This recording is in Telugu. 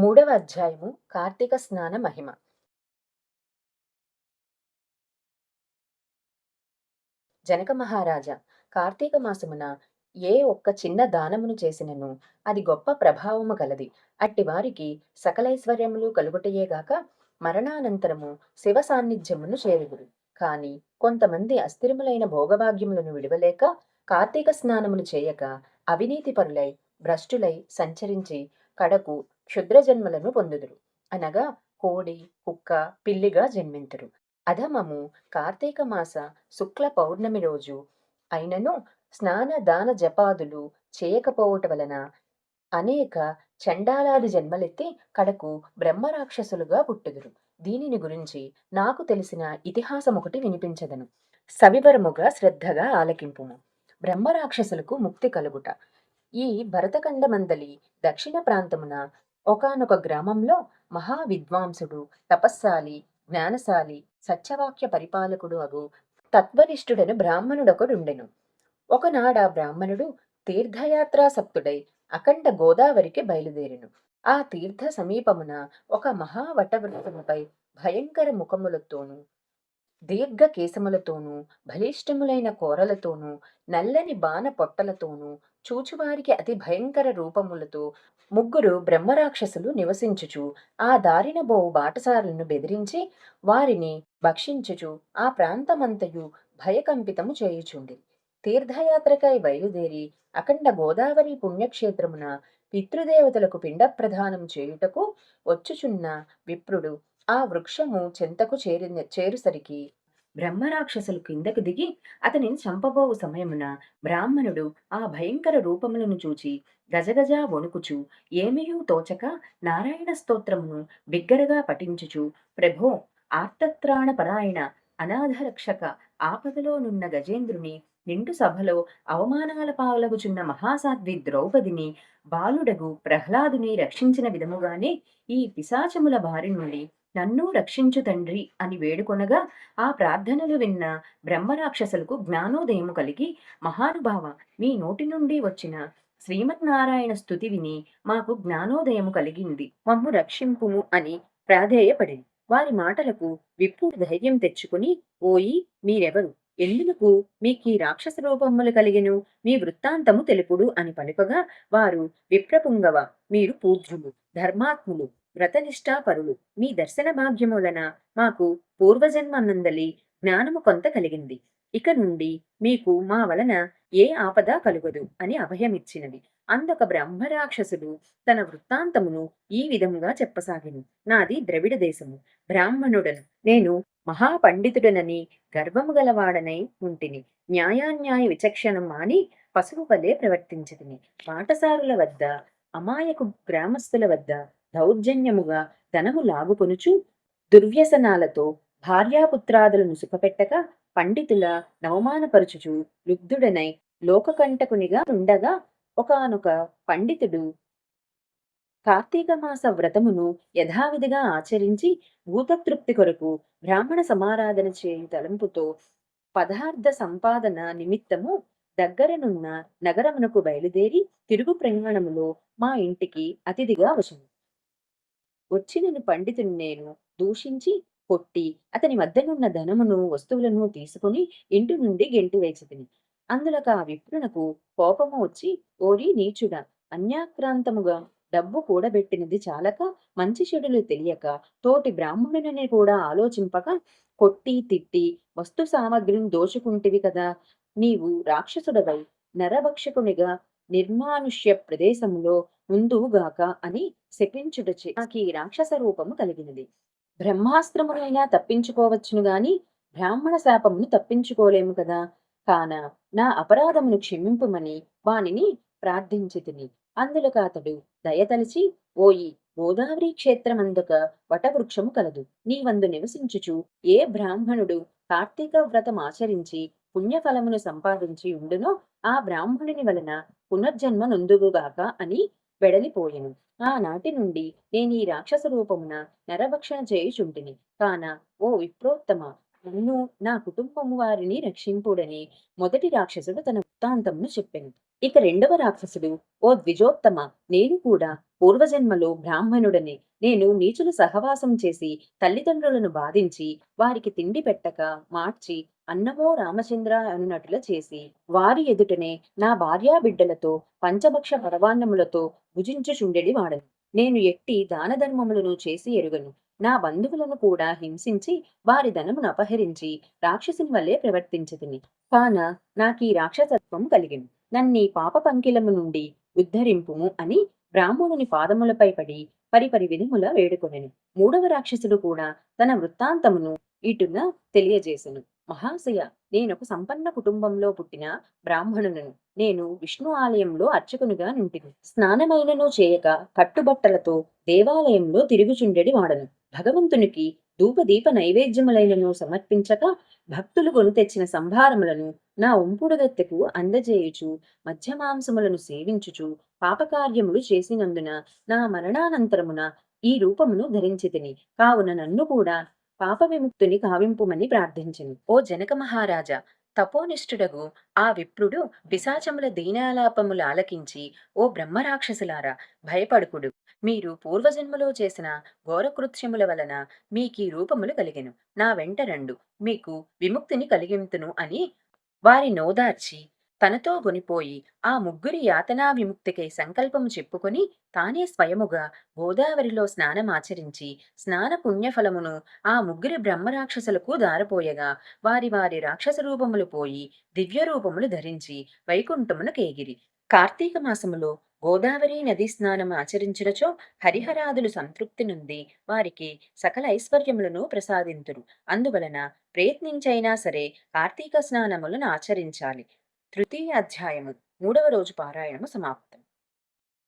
మూడవ అధ్యాయము కార్తీక స్నాన మహిమ. జనక మహారాజా కార్తీక మాసమున ఏ ఒక్క చిన్న దానమును చేసినను అది గొప్ప ప్రభావము గలది. అట్టి వారికి సకలైశ్వర్యములు కలుగుటయేగాక మరణానంతరము శివ సాన్నిధ్యమును చేరుగురు కాని కొంతమంది అస్థిరములైన భోగభాగ్యములను విడవలేక కార్తీక స్నానములు చేయక అవినీతి పరులై భ్రష్టులై సంచరించి కడకు క్షుద్ర జన్మలను పొందుదురు. అనగా కోడి కుక్క పిల్లిగా జన్మింతురు. అధమము కార్తీక మాస శుక్ల పౌర్ణమి రోజు అయినను స్నాన దాన జపాదులు చేయకపోవట వలన అనేక చండాలాది జన్మలెత్తి కడకు బ్రహ్మరాక్షసులుగా పుట్టుదురు. దీనిని గురించి నాకు తెలిసిన ఇతిహాసం ఒకటి వినిపించదను. సవివరముగా శ్రద్ధగా ఆలకింపుము. బ్రహ్మరాక్షసులకు ముక్తి కలుగుట. ఈ భరతఖండమందలి దక్షిణ ప్రాంతమున ఒకానొక గ్రామంలో మహా విద్వాంసుడు తపస్సాలి జ్ఞానశాలి సత్యవాక్య పరిపాలకుడు అగు తత్వనిష్ఠుడను బ్రాహ్మణుడొకడుండెను. ఒకనాడ బ్రాహ్మణుడు తీర్థయాత్రాసక్తుడై అఖండ గోదావరికి బయలుదేరెను. ఆ తీర్థ సమీపమున ఒక మహావటవృత్తముపై భయంకర ముఖములతోనూ దీర్ఘ కేశములతోనూ బలిష్టములైన కోరలతోనూ నల్లని బాణ పొట్టలతోనూ చూచువారికి అతి భయంకర రూపములతో ముగ్గురు బ్రహ్మరాక్షసులు నివసించుచు ఆ దారిన బోవు బాటసారులను బెదిరించి వారిని భక్షించుచు ఆ ప్రాంతమంతయు భయకంపితము చేయుచుండి. తీర్థయాత్రకై బయలుదేరి అఖండ గోదావరి పుణ్యక్షేత్రమున పితృదేవతలకు పిండ ప్రదానం చేయుటకు వచ్చుచున్న విప్రుడు ఆ వృక్షము చెంతకు చేరిన చేరుసరికి బ్రహ్మరాక్షసులు కిందకు దిగి అతనిని చంపబోవు సమయమున బ్రాహ్మణుడు ఆ భయంకర రూపములను చూచి గజగజ వణుకుచు ఏమయూ తోచక నారాయణ స్తోత్రమును బిగ్గరగా పఠించుచు ప్రభో ఆర్తత్రాణ పరాయణ అనాథరక్షక ఆపదలో నున్న గజేంద్రుని నిండు సభలో అవమానాల పాలగుచున్న మహాసాధ్వి ద్రౌపదిని బాలుడగు ప్రహ్లాదుని రక్షించిన విధముగానే ఈ పిశాచముల బారి నుండి నన్ను రక్షించు తండ్రి అని వేడుకొనగా ఆ ప్రార్థనలు విన్న బ్రహ్మరాక్షసులకు జ్ఞానోదయము కలిగి మహానుభావ మీ నోటి నుండి వచ్చిన శ్రీమన్నారాయణ స్థుతి విని మాకు జ్ఞానోదయము కలిగింది. మమ్ము రక్షింపుము అని ప్రాధేయపడింది వారి మాటలకు విప్పుడు ధైర్యం తెచ్చుకుని ఓయి మీరెవరు? ఎందుకు మీకీ రాక్షస రూపములు కలిగెను? మీ వృత్తాంతము తెలుపుడు అని పలుకగా వారు విప్రపుంగవ మీరు పూజ్యులు ధర్మాత్ములు వ్రతనిష్టాపరులు మీ దర్శన భాగ్యము వలన మాకు పూర్వజన్మనందలి జ్ఞానము కొంత కలిగింది. ఇక నుండి మీకు మా వలన ఏ ఆపద కలుగదు అని అభయమిచ్చినవి. అందొక బ్రహ్మరాక్షసుడు తన వృత్తాంతమును ఈ విధముగా చెప్పసాగిను. నాది ద్రవిడ దేశము. బ్రాహ్మణుడను. నేను మహాపండితుడనని గర్వము గలవాడనై ఉంటిని. న్యాయాన్యాయ విచక్షణం మాని పశువు వలె ప్రవర్తించదిని పాఠశారుల వద్ద అమాయకు గ్రామస్తుల వద్ద దౌర్జన్యముగా ధనము లాగుకొనుచు దుర్వ్యసనాలతో భార్యాపుత్రాదులను సుఖపెట్టక పండితుల నవమానపరుచుచు లుబ్ధుడనై లోకకంటకునిగా ఉండగా ఒకానొక పండితుడు కార్తీక మాస వ్రతమును యథావిధిగా ఆచరించి భూతతృప్తి కొరకు బ్రాహ్మణ సమారాధన చేయు తలంపుతో పదార్థ సంపాదన నిమిత్తము దగ్గరనున్న నగరమునకు బయలుదేరి తిరుగు ప్రయాణములో మా ఇంటికి అతిథిగా వచ్చి నన్ను పండితుని నేను దూషించి కొట్టి అతని వద్దనున్న ధనమును వస్తువులను తీసుకుని ఇంటి నుండి గెంటి వేసితిని. అందులక ఆ విప్రునకు కోపము వచ్చి ఓరి నీచుడా అన్యాక్రాంతముగా డబ్బు కూడబెట్టినది చాలక మంచి చెడులు తెలియక తోటి బ్రాహ్మణుని కూడా ఆలోచింపక కొట్టి తిట్టి వస్తు సామగ్రిని దోచుకుంటివి కదా నీవు రాక్షసుడవై నరభక్షకునిగా నిర్మానుష్య ప్రదేశములో ముందుగాక అని శపించుటచే నాకు ఈ రాక్షస రూపము కలిగినది. బ్రహ్మాస్త్రమునైనా తప్పించుకోవచ్చును గాని బ్రాహ్మణ శాపమును తప్పించుకోలేము కదా. కాన నా అపరాధమును క్షమింపుమని వానిని ప్రార్థించితిని. అందులో అతడు దయతలిచి ఓయి గోదావరి క్షేత్రమందుక వటవృక్షము కలదు. నీవందు నివసించుచు ఏ బ్రాహ్మణుడు కార్తీక వ్రతం ఆచరించి పుణ్యఫలమును సంపాదించి ఉండునో ఆ బ్రాహ్మణుని వలన పునర్జన్మ నొందుగుగాక అని వెడలిపోయెను. ఆనాటి నుండి నేను ఈ రాక్షస రూపమున నరభక్షణ చేయుచుంటిని. కాన ఓ విప్రోత్తమ నన్ను నా కుటుంబము వారిని రక్షింపుడని మొదటి రాక్షసుడు తన వృత్తాంతమును చెప్పాను. ఇక రెండవ రాక్షసుడు ఓ ద్విజోత్తమ నేను కూడా పూర్వజన్మలో బ్రాహ్మణుడని నేను నీచులు సహవాసం చేసి తల్లిదండ్రులను బాధించి వారికి తిండి పెట్టక మార్చి అన్నమో రామచంద్ర అనునట్ల చేసి వారి ఎదుటనే నా భార్యా బిడ్డలతో పంచభక్ష పరవాన్నములతో భుజించుచుండెడి వాడను. నేను ఎట్టి దాన ధర్మములను చేసి ఎరుగను. నా బంధువులను కూడా హింసించి వారి ధనమును అపహరించి రాక్షసుని వల్లే ప్రవర్తించదిని కాన నాకీ రాక్షసత్వం కలిగిను. నన్ని పాప పంకిలము నుండి ఉద్ధరింపుము అని బ్రాహ్మణుని పాదములపై పడి పరిపరి విధముల వేడుకొనెను. మూడవ రాక్షసుడు కూడా తన వృత్తాంతమును ఇటున తెలియజేసెను. మహాశయ. నేనొక సంపన్న కుటుంబంలో పుట్టిన బ్రాహ్మణులను. నేను విష్ణు ఆలయంలో అర్చకునిగా నుంటిని. స్నానమైనను చేయక కట్టుబట్టలతో దేవాలయంలో తిరుగుచుండెడి వాడను. భగవంతునికి ధూపదీప నైవేద్యములైనను సమర్పించక భక్తులు కొని తెచ్చిన సంభారములను నా ఉంపుడుగత్తెకు అందజేయుచు మధ్యమాంసములను సేవించుచు పాపకార్యములు చేసినందున నా మరణానంతరమున ఈ రూపమును ధరించితిని. కావున నన్ను కూడా పాప విముక్తుని కావింపుమని ప్రార్థించింది ఓ జనక మహారాజా తపోనిష్ఠుడగు ఆ విప్రుడు పిశాచముల దీనాలాపములు ఆలకించి ఓ బ్రహ్మరాక్షసులారా భయపడుకుడు. మీరు పూర్వజన్మలో చేసిన ఘోరకృత్యముల వలన మీకీ రూపములు కలిగెను. నా వెంట రండు. మీకు విముక్తిని కలిగింతును అని వారి నోదార్చి తనతో గొనిపోయి ఆ ముగ్గురి యాతనా విముక్తికై సంకల్పము చెప్పుకొని తానే స్వయముగా గోదావరిలో స్నానమాచరించి స్నాన పుణ్యఫలమును ఆ ముగ్గురి బ్రహ్మరాక్షసులకు దారపోయగా వారి వారి రాక్షస రూపములు పోయి దివ్య రూపములు ధరించి వైకుంఠమును కేగిరి కార్తీక మాసములో గోదావరి నదీ స్నానం ఆచరించినచో హరిహరాదులు సంతృప్తి నుండి వారికి సకల ఐశ్వర్యములను ప్రసాదింతురు. అందువలన ప్రయత్నించైనా సరే కార్తీక స్నానములను ఆచరించాలి. తృతీయ అధ్యాయము మూడవ రోజు పారాయణము సమాప్తం.